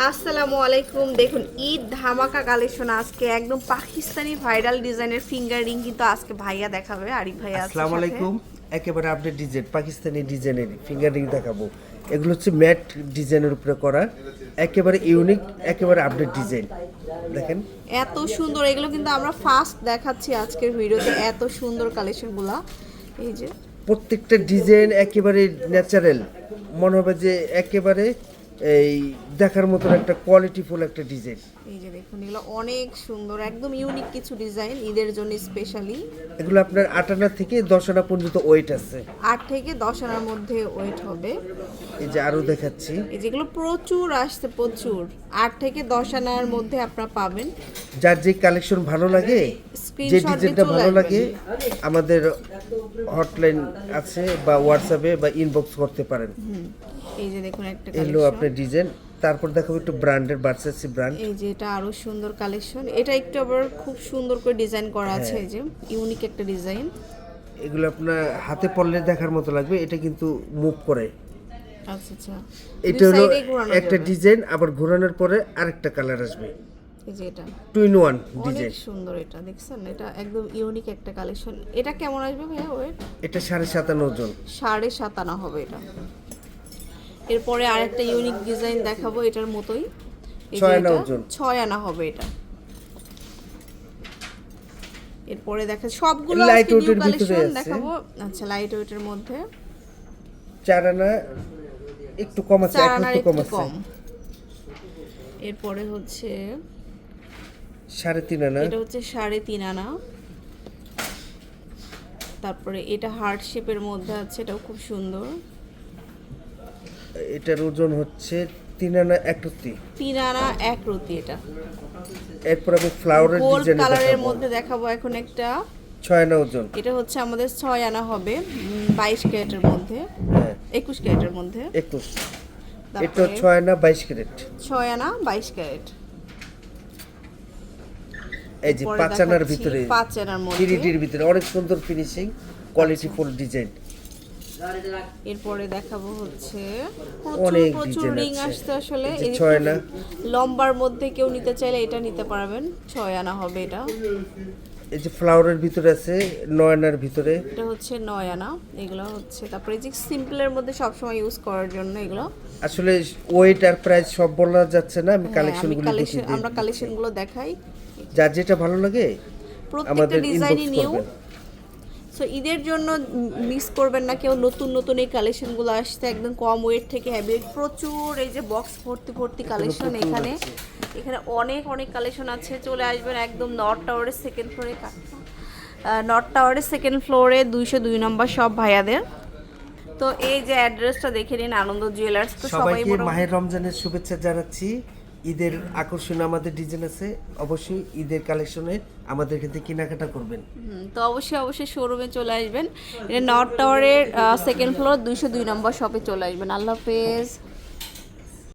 আসসালামু আলাইকুম। দেখুন ঈদ ধামাকা কালেকশন আজকে। একদম পাকিস্তানি ভাইরাল ডিজাইনের ফিঙ্গার রিং কিন্তু আজকে ভাইয়া দেখাবে আরিফ ভাইয়া আসসালামু আলাইকুম। একেবারে আপডেট ডিজাইন পাকিস্তানি ডিজাইনের ফিঙ্গার রিং দেখাবো। এগুলো হচ্ছে ম্যাট ডিজাইনের উপরে করা। একেবারে ইউনিক একেবারে আপডেট ডিজাইন দেখেন। এত সুন্দর এগুলো কিন্তু আমরা ফার্স্ট দেখাচ্ছি আজকের ভিডিওতে এত সুন্দর কালেকশনগুলা এই যে। প্রত্যেকটা ডিজাইন একেবারে ন্যাচারাল মনে হবে যে একেবারে এই দেখার মতন একটা কোয়ালিটিফুল একটা ডিজাইন এই যে দেখুন এগুলো অনেক সুন্দর একদম ইউনিক কিছু ডিজাইন ঈদের জন্য স্পেশালি এগুলো আপনার আট আনা থেকে দশ আনা পর্যন্ত ওয়েট আছে। আট থেকে দশ আনার মধ্যে ওয়েট হবে। এই যে আরও দেখাচ্ছি। এই যেগুলো প্রচুর আসছে প্রচুর। আট থেকে দশ আনার মধ্যে আপনারা পাবেন। যার যে কালেকশন ভালো লাগে যে ডিজাইনটা ভালো লাগে আমাদের হটলাইন আছে বা হোয়াটসঅ্যাপে বা ইনবক্স করতে পারেন। এই যে দেখুন একটা এগুলো কালেকশন আপনার ডিজাইন তারপর দেখাবো একটু ব্র্যান্ডের বার্সাসি ব্র্যান্ড এই যে এটা আরও সুন্দর কালেকশন এটা একটু আবার খুব সুন্দর করে ডিজাইন করা আছে এই যে ইউনিক একটা ডিজাইন এগুলো আপনার হাতে পড়লে দেখার মতো লাগবে এটা কিন্তু মুভ করে। আচ্ছা আচ্ছা। এটা হলো একটা ডিজাইন আবার ঘোরানোর পরে আরেকটা কালার আসবে। এই যে এটা। টু ইন ওয়ান ডিজাইন সুন্দর এটা দেখছেন? এটা একদম ইউনিক একটা কালেকশন এটা কেমন আসবে ভাইয়া? ওয়েট এটা সাড়ে সাতান্ন ওজন সাড়ে সাত আনা হবে এটা। এরপরে আরেকটা ইউনিক ডিজাইন দেখাবো এটার মতোই। ছয় আনা আনা হবে এটা। এরপরে দেখা সবগুলো weight এর ভিতরে। দেখাবো। আচ্ছা লাইট ওয়েটের মধ্যে। চার আনা একটু কম আছে চার আনার একটু কম আছে। কম। এরপরে হচ্ছে সাড়ে তিন আনা। এটা হচ্ছে সাড়ে তিন আনা। তারপরে এটা হার্ট শেপের মধ্যে আছে এটাও খুব সুন্দর। এটার ওজন হচ্ছে তিন আনা একরত্তি তিন আনা এক রতি এটা। এরপর আমি ফ্লাওয়ারের ডিজাইন কালারের মধ্যে দেখাবো এখন একটা। ছয় আনা ওজন। এটা হচ্ছে আমাদের ছয় আনা হবে বাইশ ক্যারেটের মধ্যে হ্যাঁ। একুশ ক্যারেটের মধ্যে। একুশ। এটা ছয় আনা বাইশ ক্যারেট। ছয় আনা বাইশ ক্যারেট। এই যে পাঁচ আনার ভিতরে পাঁচ আনার মধ্যে। ভিতরে অনেক সুন্দর ফিনিশিং কোয়ালিটি ফুল ডিজাইন এরপরে দেখাবো হচ্ছে প্রচুর প্রচুর রিং। আসতে আসলে। লম্বার মধ্যে কেউ নিতে চাইলে এটা নিতে পারবেন। ছয় আনা হবে এটা। এই যে ফ্লাওয়ারের ভিতরে আছে ভিতরে। এটা হচ্ছে এগুলো হচ্ছে তারপরে যে সিম্পলের মধ্যে সবসময় ইউজ করার জন্য এগুলো। আসলে ওয়েট আর প্রাইস সব বলা যাচ্ছে না আমি হ্যাঁ, কালেকশনগুলো কালেকশন দেখি আমরা কালেকশনগুলো দেখাই। যার যেটা ভালো লাগে প্রত্যেকটা ডিজাইনই নিউ সো ঈদের জন্য মিস করবেন না কেউ নতুন নতুন এই কালেকশনগুলো আসছে একদম কম ওয়েট থেকে হ্যাভি প্রচুর এই যে বক্স ভর্তি ভর্তি কালেকশন এখানে। এখানে অনেক অনেক কালেকশন আছে। চলে আসবেন একদম নর্থ টাওয়ারের সেকেন্ড ফ্লোরে নর্থ টাওয়ারের সেকেন্ড ফ্লোরে দুইশো দুই নম্বর সব ভাইয়াদের। তো এই যে অ্যাড্রেসটা দেখে নিন আনন্দ জুয়েলার্স তো সবাই সবাইকে মাহের রমজানের শুভেচ্ছা জানাচ্ছি। ঈদের আকর্ষণ আমাদের ডিজাইন আছে, অবশ্যই ঈদের কালেকশনে আমাদের ক্ষেত্রে কেনাকাটা করবেন। তো অবশ্যই অবশ্যই শোরুমে চলে আসবেন। এটা নর্থ টাওয়ারের সেকেন্ড ফ্লোর দুইশো দুই নম্বর শপে চলে আসবেন। আল্লাহ হাফেজ।